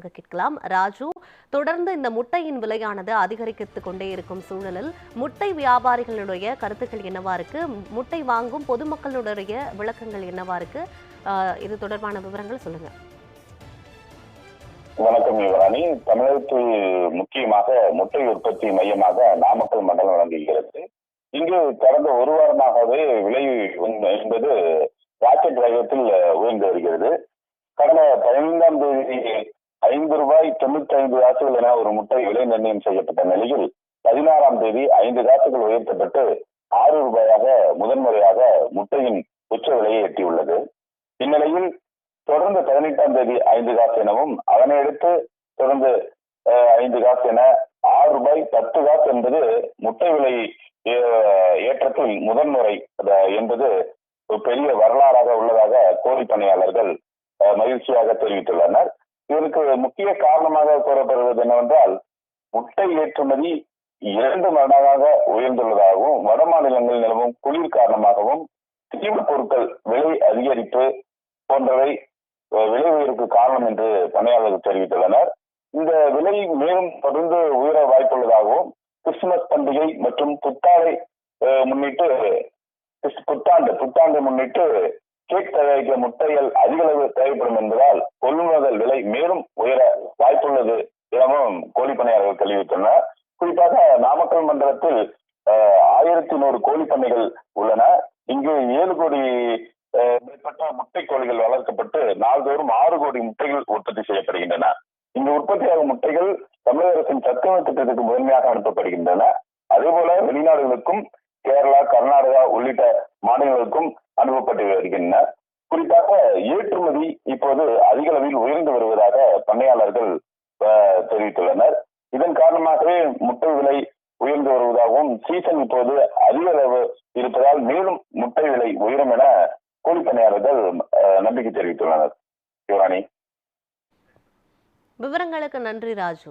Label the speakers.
Speaker 1: வழங்க கேட்கலாம். ராஜு தொடர்ந்து இந்த முட்டையின் விலையானது அதிகரித்து கொண்டே இருக்கும் சூழலில் முட்டை வியாபாரிகளுடைய கருத்துக்கள் என்னவா இருக்கு? முட்டை வாங்கும் பொதுமக்களுடைய விளக்கங்கள் என்னவா இருக்கு? இது தொடர்பான விவரங்கள் சொல்லுங்க.
Speaker 2: வணக்கம் யுவராணி. தமிழகத்தில் முக்கியமாக முட்டை உற்பத்தி மையமாக நாமக்கல் மண்டலம் வழங்குகிறது. இங்கு கடந்த ஒரு வாரமாகவே விலை என்பது ராக்கெட் வேகத்தில் உயர்ந்து வருகிறது. கடந்த பதினைந்தாம் தேதி ஐந்து ரூபாய் தொண்ணூத்தி ஐந்து காசுகள் என ஒரு முட்டை விலை நிர்ணயம் செய்யப்பட்ட நிலையில் பதினாறாம் தேதி ஐந்து காசுகள் உயர்த்தப்பட்டு ஆறு ரூபாயாக முதன்முறையாக முட்டையின் உச்ச விலையை எட்டியுள்ளது. இந்நிலையில் தொடர்ந்து பதினெட்டாம் தேதி ஐந்து காசு எனவும் அதனை அடுத்து தொடர்ந்து ஐந்து காசு என ஆறு ரூபாய் பத்து காசு என்பது முட்டை விலை ஏற்றத்தில் முதன்முறை என்பது ஒரு பெரிய வரலாறாக உள்ளதாக கோழி பணியாளர்கள் அஹ், மகிழ்ச்சியாக தெரிவித்துள்ளனர். இதற்கு முக்கிய காரணமாக கூறப்படுவது என்னவென்றால் முட்டை ஏற்றுமதி இரண்டு மடங்காக உயர்ந்துள்ளதாகவும் வட மாநிலங்களில் நிலவும் குளிர் காரணமாகவும் தீவு பொருட்கள் விலை அதிகரிப்பு போன்றவை விலை உயர்வுக்கு காரணம் என்று பணியாளர்கள் தெரிவித்துள்ளனர். இந்த விலை மேலும் தொடர்ந்து உயர வாய்ப்புள்ளதாகவும் கிறிஸ்துமஸ் பண்டிகை மற்றும் புத்தாடை முன்னிட்டு புத்தாண்டு புத்தாண்டை முன்னிட்டு கேக் தயாரிக்க முட்டைகள் அதிக அளவு தேவைப்படும் என்பதால் கொள்முதல் விலை மேலும் உயர வாய்ப்புள்ளது எனவும் கோழி பணியாளர்கள் தெரிவித்துள்ளனர். குறிப்பாக நாமக்கல் மண்டலத்தில் ஆயிரத்தி நூறு கோழி பண்ணைகள் உள்ளன. இங்கு ஏழு கோடி அஹ், மேற்பட்ட முட்டை கோழிகள் வளர்க்கப்பட்டு நாள்தோறும் ஆறு கோடி முட்டைகள் உற்பத்தி செய்யப்படுகின்றன. இங்கு உற்பத்தியாகும் முட்டைகள் தமிழக அரசின் சத்துணவு திட்டத்திற்கு முதன்மையாக அனுப்பப்படுகின்றன. அதேபோல வெளிநாடுகளுக்கும் கேரளா கர்நாடகா உள்ளிட்ட மாநிலங்களுக்கும் அனுப்பப்பட்டு வருகின்றன. குறிப்பாக ஏற்றுமதி இப்போது அதிக அளவில் உயர்ந்து வருவதாக பண்ணையாளர்கள் தெரிவித்துள்ளனர். இதன் காரணமாகவே முட்டை விலை உயர்ந்து வருவதாகவும் சீசன் இப்போது அதிக அளவு இருப்பதால் மேலும் முட்டை விலை உயரும் என கூலி பணியாளர்கள் நம்பிக்கை தெரிவித்துள்ளனர். சிவராணி
Speaker 1: விவரங்களுக்கு நன்றி ராஜு.